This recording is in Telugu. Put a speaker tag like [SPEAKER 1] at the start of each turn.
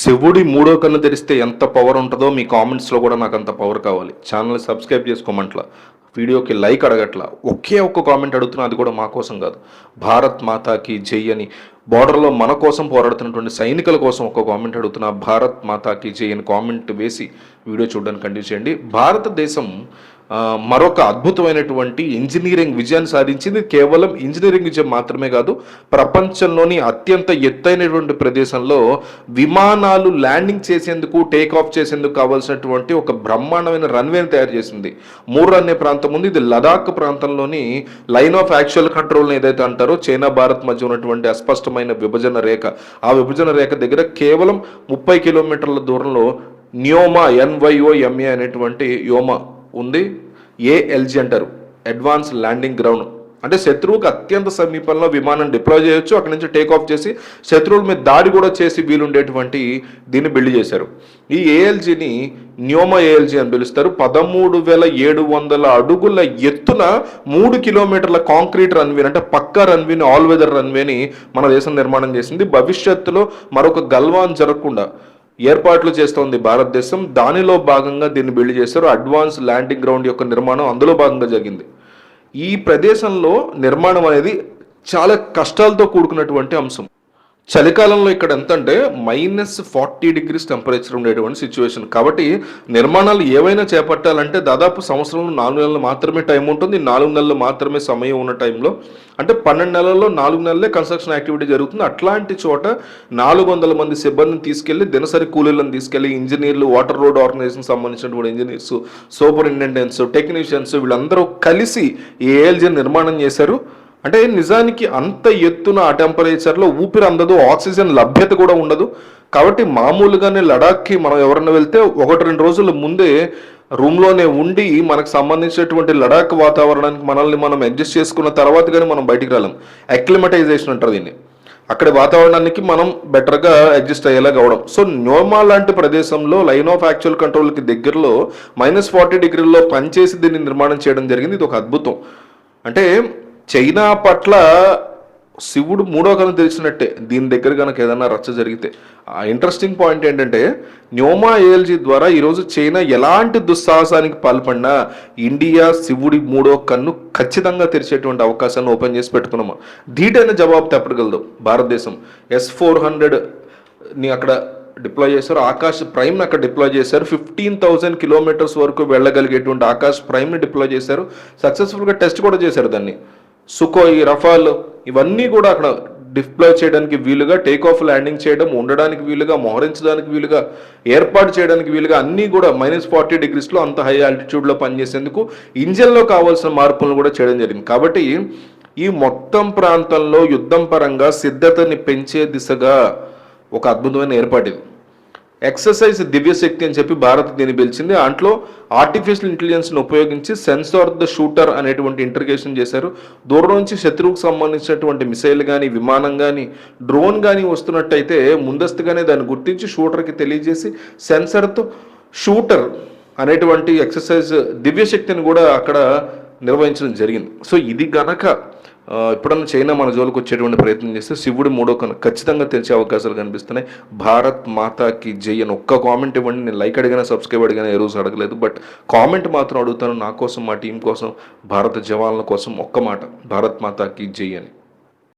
[SPEAKER 1] శివుడి మూడో కన్ను తెరిస్తే ఎంత పవర్ ఉంటుందో మీ కామెంట్స్లో కూడా నాకు అంత పవర్ కావాలి. ఛానల్ సబ్స్క్రైబ్ చేసుకోమంట్లా. వీడియోకి లైక్ అడగట్లా. ఒకే ఒక్క కామెంట్ అడుగుతున్నా అది కూడా మా కోసం కాదు. భారత్ మాతాకి జై అని. బార్డర్లో మన కోసం పోరాడుతున్నటువంటి సైనికుల కోసం ఒక కామెంట్ అడుగుతున్నా. భారత్ మాతాకి జై అని కామెంట్ వేసి వీడియో చూడడానికి కంటిన్యూ చేయండి. భారతదేశం మరొక అద్భుతమైనటువంటి ఇంజనీరింగ్ విజయాన్ని సాధించింది. కేవలం ఇంజనీరింగ్ విజయం మాత్రమే కాదు ప్రపంచంలోని అత్యంత ఎత్తైనటువంటి ప్రదేశంలో విమానాలు ల్యాండింగ్ చేసేందుకు టేక్ ఆఫ్ చేసేందుకు కావాల్సినటువంటి ఒక బ్రహ్మాండమైన రన్వేని తయారు చేసింది. మూర్ అనే ప్రాంతం ఉంది. ఇది లదాఖ్ ప్రాంతంలోని లైన్ ఆఫ్ యాక్చువల్ కంట్రోల్ని ఏదైతే అంటారో చైనా భారత్ మధ్య ఉన్నటువంటి అస్పష్టమైన విభజన రేఖ. ఆ విభజన రేఖ దగ్గర కేవలం ముప్పై కిలోమీటర్ల దూరంలో న్యోమా ఎన్వైఓఎంఏ అనేటువంటి యోమా ఉంది. ఏఎల్జీ అంటారు. అడ్వాన్స్ ల్యాండింగ్ గ్రౌండ్ అంటే శత్రువుకి అత్యంత సమీపంలో విమానం డిప్లాయ్ చేయొచ్చు. అక్కడి నుంచి టేక్ ఆఫ్ చేసి శత్రువుల మీద దాడి కూడా చేసి వీలుండేటువంటి దీన్ని బిల్డ్ చేశారు. ఈ ఏఎల్జీని న్యోమ ఏఎల్జీ అని పిలుస్తారు. పదమూడు వేల ఏడు వందల అడుగుల ఎత్తున మూడు కిలోమీటర్ల కాంక్రీట్ రన్వే అంటే పక్కా రన్వేని ఆల్ వెదర్ రన్వేని మన దేశం నిర్మాణం చేసింది. భవిష్యత్తులో మరొక గల్వాన్ జరగకుండా ఏర్పాట్లు చేస్తోంది భారతదేశం. దానిలో భాగంగా దీన్ని బిల్డ్ చేశారు. అడ్వాన్స్ ల్యాండింగ్ గ్రౌండ్ యొక్క నిర్మాణం అందులో భాగంగా జరిగింది. ఈ ప్రదేశంలో నిర్మాణం అనేది చాలా కష్టాలతో కూడుకున్నటువంటి అంశం. చలికాలంలో ఇక్కడ ఎంత అంటే మైనస్ ఫార్టీ డిగ్రీస్ టెంపరేచర్ ఉండేటువంటి సిచ్యువేషన్. కాబట్టి నిర్మాణాలు ఏవైనా చేపట్టాలంటే దాదాపు సంవత్సరంలో నాలుగు నెలలు మాత్రమే టైం ఉంటుంది. నాలుగు నెలలు మాత్రమే సమయం ఉన్న టైంలో. అంటే పన్నెండు నెలల్లో నాలుగు నెలలే కన్స్ట్రక్షన్ యాక్టివిటీ జరుగుతుంది. అట్లాంటి చోట నాలుగు వందల మంది సిబ్బందిని తీసుకెళ్ళి దినసరి కూలీలను తీసుకెళ్ళి ఇంజనీర్లు వాటర్ రోడ్ ఆర్గనైజేషన్ సంబంధించినటువంటి ఇంజనీర్స్ సూపరింటెండెంట్స్ టెక్నీషియన్స్ వీళ్ళందరూ కలిసి ఈ ఏఎల్జీ నిర్మాణం చేశారు. అంటే నిజానికి అంత ఎత్తున ఆ టెంపరేచర్లో ఊపిరి అందదు ఆక్సిజన్ లభ్యత కూడా ఉండదు. కాబట్టి మామూలుగానే లడాఖ్కి మనం ఎవరైనా వెళ్తే ఒకటి రెండు రోజుల ముందే రూమ్లోనే ఉండి మనకు సంబంధించినటువంటి లడాక్ వాతావరణానికి మనల్ని మనం అడ్జస్ట్ చేసుకున్న తర్వాత కానీ మనం బయటికి రాలేం. అక్లిమటైజేషన్ అంటారు దీన్ని. అక్కడ వాతావరణానికి మనం బెటర్గా అడ్జస్ట్ అయ్యేలా కావడం సో న్యోమా లాంటి ప్రదేశంలో లైన్ ఆఫ్ యాక్చువల్ కంట్రోల్కి దగ్గరలో మైనస్ ఫార్టీ డిగ్రీల్లో పనిచేసి దీన్ని నిర్మాణం చేయడం జరిగింది. ఇది ఒక అద్భుతం. అంటే చైనా పట్ల శివుడు మూడో కథను తెలిసినట్టే దీని దగ్గర కనుక ఏదైనా రచ్చ జరిగితే. ఆ ఇంట్రెస్టింగ్ పాయింట్ ఏంటంటే న్యోమా ఏఎల్జీ ద్వారా ఈరోజు చైనా ఎలాంటి దుస్సాహసానికి పాల్పడినా ఇండియా శివుడి మూడో కన్ను ఖచ్చితంగా తెరిచేటువంటి అవకాశాన్ని ఓపెన్ చేసి పెట్టుకున్నాము. ధీటైన జవాబు తెప్పగలదు భారతదేశం. ఎస్ ఫోర్ హండ్రెడ్ని అక్కడ డిప్లాయ్ చేశారు. ఆకాశ్ ప్రైమ్ని అక్కడ డిప్లాయ్ చేశారు. ఫిఫ్టీన్ థౌసండ్ కిలోమీటర్స్ వరకు వెళ్ళగలిగేటువంటి ఆకాశ్ ప్రైమ్ని డిప్లాయ్ చేశారు. సక్సెస్ఫుల్గా టెస్ట్ కూడా చేశారు దాన్ని. సుకోయ్ రఫాల్ ఇవన్నీ కూడా అక్కడ డిప్లాయ్ చేయడానికి వీలుగా టేక్ ఆఫ్ ల్యాండింగ్ చేయడం ఉండడానికి వీలుగా మోహరించడానికి వీలుగా ఏర్పాటు చేయడానికి వీలుగా అన్నీ కూడా మైనస్ ఫార్టీ డిగ్రీస్లో అంత హై ఆల్టిట్యూడ్లో పనిచేసేందుకు ఇంజన్లో కావాల్సిన మార్పులను కూడా చేయడం జరిగింది. కాబట్టి ఈ మొత్తం ప్రాంతంలో యుద్ధం పరంగా సిద్ధతని పెంచే దిశగా ఒక అద్భుతమైన ఏర్పాటు ఇది. ఎక్సర్సైజ్ దివ్యశక్తి అని చెప్పి భారత్ దీన్ని పిలిచింది. దాంట్లో ఆర్టిఫిషియల్ ఇంటెలిజెన్స్ను ఉపయోగించి సెన్సార్ ద షూటర్ అనేటువంటి ఇంటర్గేషన్ చేశారు. దూరం నుంచి శత్రువుకు సంబంధించినటువంటి మిసైల్ కానీ విమానం కానీ డ్రోన్ కానీ వస్తున్నట్టయితే ముందస్తుగానే దాన్ని గుర్తించి షూటర్కి తెలియజేసి సెన్సర్తో షూటర్ అనేటువంటి ఎక్సర్సైజ్ దివ్యశక్తిని కూడా అక్కడ నిర్వహించడం జరిగింది. సో ఇది గనక ఎప్పుడన్నా చైనా మన జోలికి వచ్చేటువంటి ప్రయత్నం చేస్తే శివుడు మూడో కను ఖచ్చితంగా తెలిసే అవకాశాలు కనిపిస్తున్నాయి. భారత్ మాతాకి జై అని ఒక్క కామెంట్ ఇవ్వండి. నేను లైక్ అడిగినా సబ్స్క్రైబ్ అడిగినా ఏ రోజు అడగలేదు. బట్ కామెంట్ మాత్రం అడుగుతాను నా కోసం మా టీం కోసం భారత జవాన్ల కోసం ఒక్క మాట. భారత్ మాతాకి జై అని.